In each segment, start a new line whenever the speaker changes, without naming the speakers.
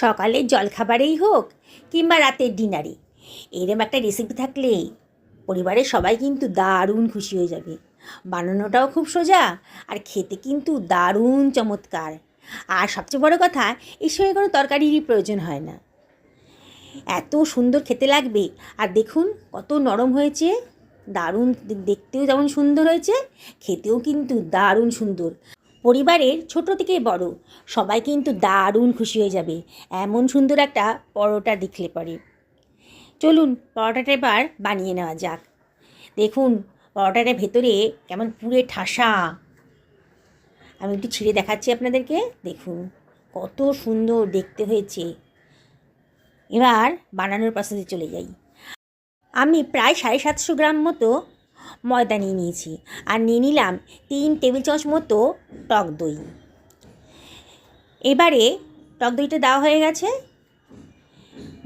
সকালের জলখাবারেই হোক কিংবা রাতের ডিনারে। এরম একটা রেসিপি থাকলে পরিবারের সবাই কিন্তু দারুণ খুশি হয়ে যাবে। বানানোটাও খুব সোজা আর খেতে কিন্তু দারুণ চমৎকার। আর সবচেয়ে বড় কথা, এর সঙ্গে কোনো তরকারিরই প্রয়োজন হয় না। এত সুন্দর খেতে লাগবে। আর দেখুন কত নরম হয়েছে, দারুণ দেখতেও যেমন সুন্দর হয়েছে, খেতেও কিন্তু দারুণ সুন্দর। পরিবারের ছোট থেকে বড়। সবাই কিন্তু দারুণ খুশি হয়ে যাবে। এমন সুন্দর একটা পরোটা দেখলে পরে। চলুন, পরোটাটা এবার বানিয়ে নেওয়া যাক। দেখুন, পরোটাটার ভেতরে কেমন পুরে ঠাসা। আমি একটু ছিঁড়ে দেখাচ্ছি আপনাদেরকে। দেখুন, কত সুন্দর দেখতে হয়েছে। এবার বানানোর প্রসেসে চলে যাই। আমি প্রায় সাড়ে সাতশো গ্রাম মতো ময়দা নিয়ে নিয়েছি। আর নিয়ে নিলাম তিন টেবিল চামচ মতো টক দই। এবারে টক দইটা দেওয়া হয়ে গেছে।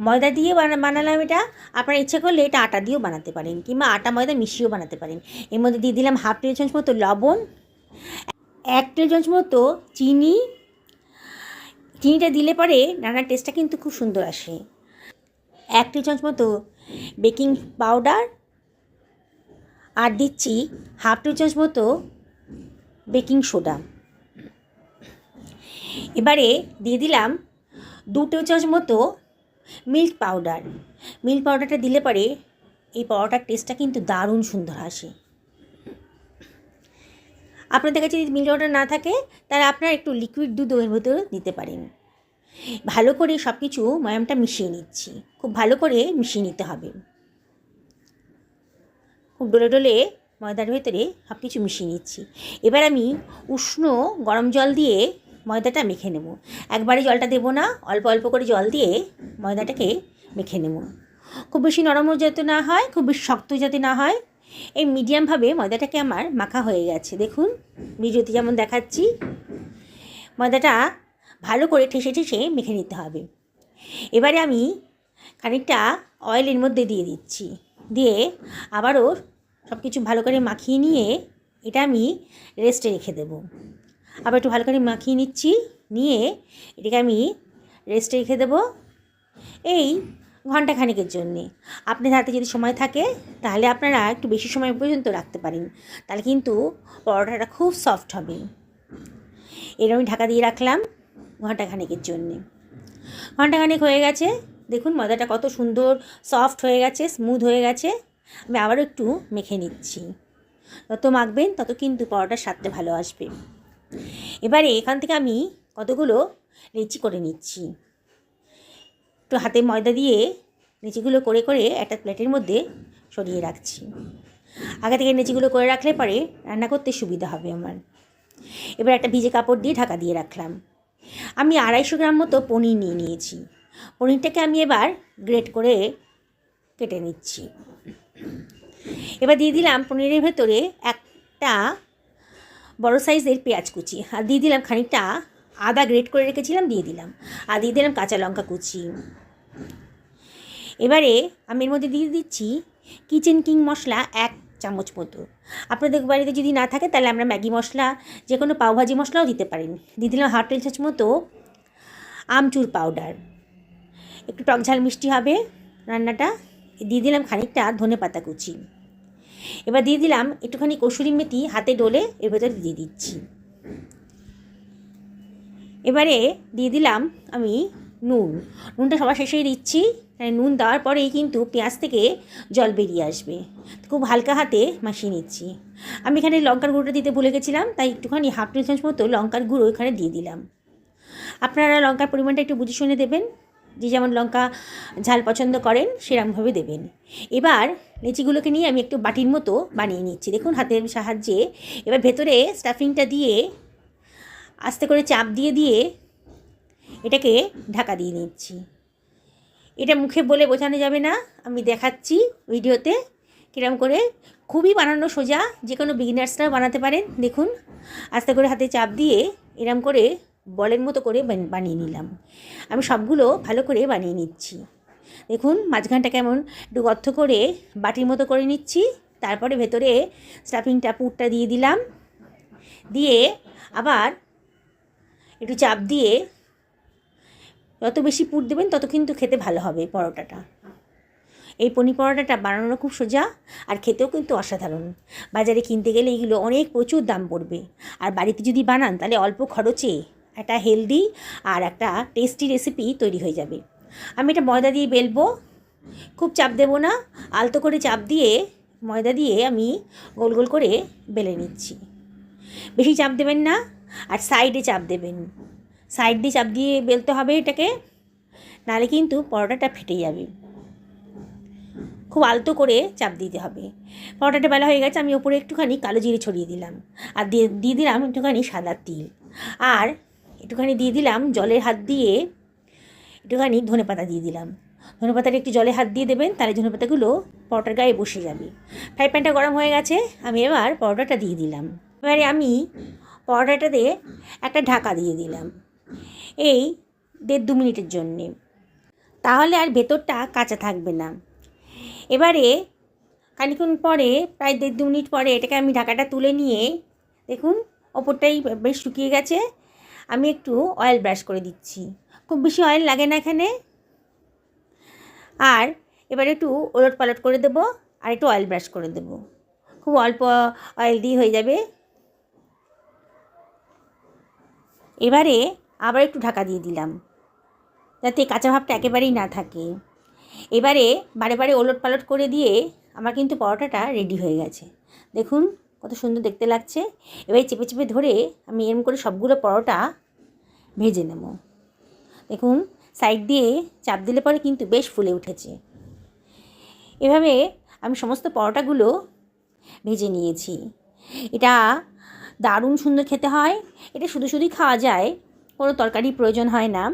ময়দা দিয়ে বানা- বানালাম এটা। আপনার ইচ্ছে করলে এটা আটা দিয়েও বানাতে পারেন কিংবা আটা ময়দা মিশিয়েও বানাতে পারেন। এর মধ্যে দিয়ে দিলাম হাফ টেবিল চামচ মতো লবণ, এক টেবিল চামচ মতো চিনি। চিনিটা দিলে পরে রান্নার টেস্টটা কিন্তু খুব সুন্দর আসে। এক টেবিল চামচ মতো বেকিং পাউডার আর দিচ্ছি হাফ টেবিল চামচ মতো বেকিং সোডা এবারে দিয়ে দিলাম দু টেবিল চামচ মতো মিল্ক পাউডার মিল্ক পাউডারটা দিলে পরে এই পরোটার টেস্টটা কিন্তু দারুণ সুন্দর আসে। আপনাদের কাছে যদি মিল্ক পাউডার না থাকে, তাহলে আপনারা একটু লিকুইড দুধ ভেতরে দিতে পারেন। ভালো করে সব কিছু ময়ামটা মিশিয়ে নিচ্ছি। খুব ভালো করে মিশিয়ে নিতে হবে। ডলে ডলে ময়দার ভেতরে সব কিছু মিশিয়ে নিচ্ছি। এবার আমি উষ্ণ গরম জল দিয়ে ময়দাটা মেখে নেব। একবারে জলটা দেবো না, অল্প অল্প করে জল দিয়ে ময়দাটাকে মেখে নেব। খুব বেশি নরমও যাতে না হয়, খুব বেশি শক্ত যাতে না হয়, এই মিডিয়ামভাবে ময়দাটাকে আমার মাখা হয়ে গেছে। দেখুন, ভিডিওতে যেমন দেখাচ্ছি, ময়দাটা ভালো করে ঠেসে ঠেসে মেখে নিতে হবে। এবারে আমি খানিকটা অয়েলের মধ্যে দিয়ে দিচ্ছি। দিয়ে আবারও সব কিছু ভালো করে মাখিয়ে নিয়ে এটা আমি রেস্টে রেখে দেবো। আবার একটু ভালো করে মাখিয়ে নিচ্ছি, নিয়ে এটাকে আমি রেস্টে রেখে দেবো এই ঘণ্টা খানিকের জন্যে। আপনার হাতে যদি সময় থাকে, তাহলে আপনারা একটু বেশি সময় পর্যন্ত রাখতে পারেন, তাহলে কিন্তু পরোটাটা খুব সফট হবে। এর আমি ঢাকা দিয়ে রাখলাম ঘণ্টা খানিকের জন্যে। ঘণ্টা খানিক হয়ে গেছে দেখুন ময়দাটা কত সুন্দর সফট হয়ে গেছে স্মুথ হয়ে গেছে। আমি আবারও একটু মেখে নিচ্ছি। যত মাখবেন তত কিন্তু পরোটার স্বাদটা ভালো আসবে। এবারে এখান থেকে আমি কতগুলো লিচি করে নিচ্ছি। একটু হাতে ময়দা দিয়ে লিচিগুলো করে করে একটা প্লেটের মধ্যে সরিয়ে রাখছি। আগে থেকে লিচিগুলো করে রাখলে পরে রান্না করতে সুবিধা হবে আমার। এবার একটা ভিজে কাপড় দিয়ে ঢাকা দিয়ে রাখলাম। আমি আড়াইশো গ্রাম মতো পনির নিয়ে নিয়েছি। পনিরটাকে আমি এবার গ্রেট করে কেটে নিচ্ছি। এবার দিয়ে দিলাম পনিরের ভেতরে একটা বড় সাইজের পেঁয়াজ কুচি। আর দিয়ে দিলাম খানিকটা আদা গ্রেট করে রেখেছিলাম, দিয়ে দিলাম। আর দিয়ে দিলাম কাঁচা লঙ্কা কুচি। এবারে আমি এর মধ্যে দিয়ে দিচ্ছি কিচেন কিং মশলা এক চামচ মতো। আপনাদের বাড়িতে যদি না থাকে, তাহলে আমরা ম্যাগি মশলা যে কোনো পাওভাজি মশলাও দিতে পারেন। দিয়ে দিলাম হাফ টেবিল চামচ মতো আমচুর পাউডার। একটু টক ঝাল মিষ্টি হবে রান্নাটা। দিয়ে দিলাম খানিকটা ধনে পাতা কুচি। এবার দিয়ে দিলাম একটুখানি কসুরি মেথি হাতে ডলে এর ভেতরে দিয়ে দিচ্ছি। এবারে দিয়ে দিলাম আমি নুন। নুনটা সবার শেষেই দিচ্ছি। নুন দেওয়ার পরেই কিন্তু পেঁয়াজ থেকে জল বেরিয়ে আসবে। খুব হালকা হাতে মাখিয়ে নিচ্ছি। আমি এখানে লঙ্কার গুঁড়োটা দিতে ভুলে গেছিলাম, তাই একটুখানি হাফ টেবিল চামচ মতো লঙ্কার গুঁড়ো এখানে দিয়ে দিলাম। আপনারা লঙ্কার পরিমাণটা একটু বুঝে শুনে দেবেন। যে যেমন লঙ্কা ঝাল পছন্দ করেন, সেরকমভাবে দেবেন। এবার লিচিগুলোকে নিয়ে আমি একটু বাটির মতো বানিয়ে নিচ্ছি। দেখুন হাতের সাহায্যে এবার ভেতরে স্টাফিংটা দিয়ে আস্তে করে চাপ দিয়ে দিয়ে এটাকে ঢাকা দিয়ে নিচ্ছি। এটা মুখে বলে বোঝানো যাবে না, আমি দেখাচ্ছি ভিডিওতে কিরম করে। খুবই বানানো সোজা যে কোনো বিগিনার্সরাও বানাতে পারেন। দেখুন, আস্তে করে হাতে চাপ দিয়ে এরম করে বলের মতো করে বান- বানিয়ে নিলাম। আমি সবগুলো ভালো করে বানিয়ে নিচ্ছি। দেখুন মাঝখানটা কেমন একটু গর্ত করে বাটির মতো করে নিচ্ছি। তারপরে ভেতরে স্টাফিংটা, পুরটা দিয়ে দিলাম। দিয়ে আবার একটু চাপ দিয়ে যত বেশি পুর দেবেন তত কিন্তু খেতে ভালো হবে পরোটাটা। এই পনির পরোটাটা বানানো খুব সোজা আর খেতেও কিন্তু অসাধারণ। বাজারে কিনতে গেলে এগুলো অনেক প্রচুর দাম পড়বে। আর বাড়িতে যদি বানান তাহলে অল্প খরচে একটা হেলদি আর একটা টেস্টি রেসিপি তৈরি হয়ে যাবে। আমি এটা ময়দা দিয়ে বেলবো, খুব চাপ দেবো না, আলতো করে চাপ দিয়ে ময়দা দিয়ে আমি গোল গোল করে বেলে নিচ্ছি। বেশি চাপ দেবেন না আর সাইডে চাপ দেবেন। সাইড দিয়ে চাপ দিয়ে বেলতে হবে এটাকে নাহলে কিন্তু পরোটাটা ফেটে যাবে। খুব আলতো করে চাপ দিতে হবে। পরোটাটা বেলা হয়ে গেছে, আমি ওপরে একটুখানি কালো জিরে ছড়িয়ে দিলাম। আর দিয়ে দিয়ে দিলাম একটুখানি সাদা তিল। আর একটুখানি দিয়ে দিলাম, জলের হাত দিয়ে একটুখানি ধনে পাতা দিয়ে দিলাম। ধনে পাতাটা একটু জলে হাত দিয়ে দেবেন, তাহলে ধনে পাতাগুলো পরোটার গায়ে বসে যাবে। ফ্রাই প্যানটা গরম হয়ে গেছে, আমি এবার পরোটাটা দিয়ে দিলাম। এবারে আমি পরোটাটাতে একটা ঢাকা দিয়ে দিলাম, এই দেড় দু মিনিটের জন্যে। তাহলে আর ভেতরটা কাঁচা থাকবে না। এবারে খানিক্ষণ পরে, প্রায় দেড় দু মিনিট পরে এটাকে আমি ঢাকাটা তুলে নিয়ে, দেখুন, ওপরটাই বেশ শুকিয়ে গেছে। আমি একটু অয়েল ব্রাশ করে দিচ্ছি। খুব বেশি অয়েল লাগে না এখানে। আর এবারে একটু ওলট পালট করে দেবো আর একটু অয়েল ব্রাশ করে দেবো। খুব অল্প অয়েল দিয়ে হয়ে যাবে। এবারে আবার একটু ঢাকা দিয়ে দিলাম, যাতে কাঁচা ভাবটা একেবারেই না থাকে। এবারে বারে বারে ওলট পালট করে দিয়ে আমার কিন্তু পরোটাটা রেডি হয়ে গেছে। দেখুন কত সুন্দর দেখতে লাগছে। এবারে চেপে চেপে ধরে আমি এরম করে সবগুলো পরোটা ভেজে নেব। দেখুন সাইড দিয়ে চাপ দিলে পরে কিন্তু বেশ ফুলে উঠেছে। এভাবে আমি সমস্ত পরোটাগুলো ভেজে নিয়েছি। এটা দারুণ সুন্দর খেতে হয়। এটা শুধু শুধুই খাওয়া যায়, কোনো তরকারি প্রয়োজন হয় না।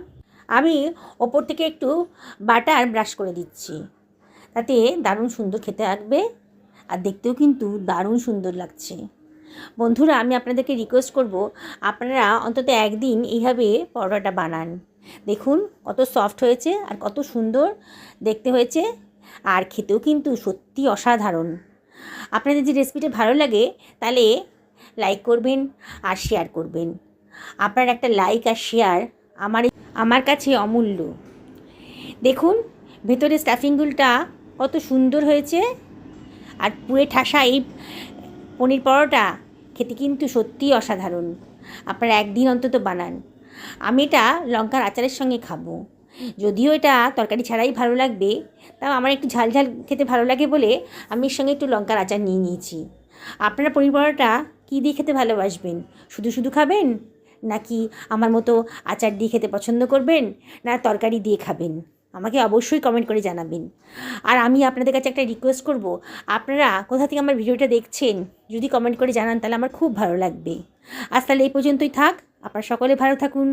আমি ওপর থেকে একটু বাটার ব্রাশ করে দিচ্ছি। তাতে দারুণ সুন্দর খেতে লাগবে। আর দেখতেও কিন্তু দারুণ সুন্দর লাগছে। বন্ধুরা, আমি আপনাদেরকে রিকোয়েস্ট করব, আপনারা অন্তত একদিন এইভাবে পরোটাটা বানান। দেখুন কত সফট হয়েছে আর কত সুন্দর দেখতে হয়েছে আর খেতেও কিন্তু সত্যি অসাধারণ। আপনাদের যে রেসিপিটা ভালো লাগে, তাহলে লাইক করবেন আর শেয়ার করবেন। আপনার একটা লাইক আর শেয়ার আমার আমার কাছে অমূল্য। দেখুন ভেতরে স্টাফিংগুলটা কত সুন্দর হয়েছে আর পুরে ঠাসা এই পনির পরোটা খেতে কিন্তু সত্যিই অসাধারণ। আপনারা একদিন অন্তত বানান। আমি এটা লঙ্কার আচারের সঙ্গে খাব। যদিও এটা তরকারি ছাড়াই ভালো লাগবে, তাও আমার একটু ঝাল ঝাল খেতে ভালো লাগে বলে আমি এর সঙ্গে একটু লঙ্কার আচার নিয়ে নিয়েছি। আপনারা পনির পরোটা কী দিয়ে খেতে ভালোবাসবেন? শুধু শুধু খাবেন? নাকি আমার মতো আচার দিয়ে খেতে পছন্দ করবেন? না তরকারি দিয়ে খাবেন? আমাকে অবশ্যই কমেন্ট করে জানাবেন। আর আমি আপনাদের কাছে একটা রিকোয়েস্ট করব। আপনারা কোথা থেকে আমার ভিডিওটা দেখছেন, যদি কমেন্ট করে জানান, তাহলে আমার খুব ভালো লাগবে। আজ তাহলে এই পর্যন্তই থাক। আপনারা সকলে ভালো থাকুন।